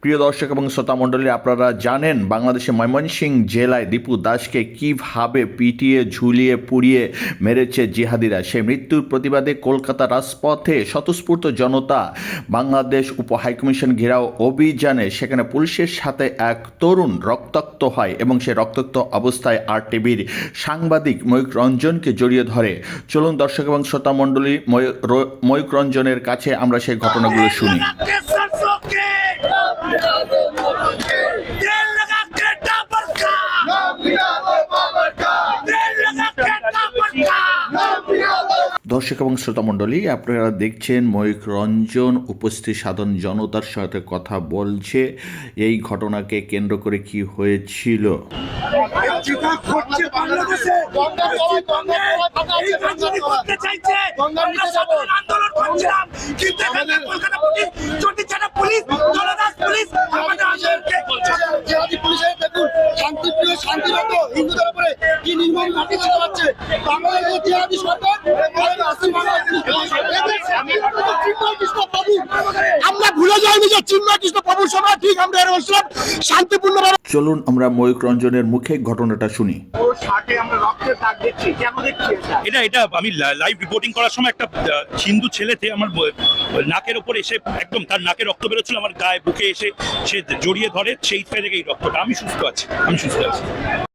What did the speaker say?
প্রিয় দর্শক এবং শ্রোতা মণ্ডলী, আপনারা জানেন বাংলাদেশের ময়মনসিংহ জেলায় দীপু দাসকে কীভাবে পিটিয়ে, ঝুলিয়ে, পুড়িয়ে মেরেছে জিহাদিরা? সেই মৃত্যুর প্রতিবাদে কলকাতা রাজপথে স্বতঃস্ফূর্ত জনতা বাংলাদেশ উপ হাইকমিশন ঘেরাও অভিযানে সেখানে পুলিশের সাথে এক তরুণ রক্তাক্ত হয় এবং সে রক্তাক্ত অবস্থায় আর টিভির সাংবাদিক ময়ূক রঞ্জনকে জড়িয়ে ধরে। চলুন দর্শক এবং শ্রোতা মণ্ডলী ময়ূক রঞ্জনের কাছে আমরা সেই ঘটনাগুলো শুনি। দর্শক এবং শ্রোতা মণ্ডলী, আপনারা দেখছেন ময়ূক রঞ্জন উপস্থিত সাধারণ জনতার সাথে কথা বলছে। এই ঘটনাকে কেন্দ্র করে কি হয়েছিল? এই শান্তিরত হিন্দুদের উপরে কি নির্মম ঘাটি চালা হচ্ছে বাংলাদেশের জিহাদি সরকার আমাদের আসল বাংলাদেশ চিন্ময় কৃষ্ণ প্রভু আমরা যে চিন্ময় কৃষ্ণ প্রভুর সময় ঠিক আমরা এর বসলাম শান্তিপূর্ণভাবে চলুন আমরা ময়ূক রঞ্জনের মুখে ঘটনাটা শুনি। এটা এটা আমি লাইভ রিপোর্টিং করার সময় একটা হিন্দু ছেলেতে আমার নাকের ওপর এসে একদম তার নাকে রক্ত বেরোচ্ছিল আমার গায়ে বুকে এসে সে জড়িয়ে ধরে সেই থেকে এই রক্তটা। আমি সুস্থ আছি আমি সুস্থ আছি।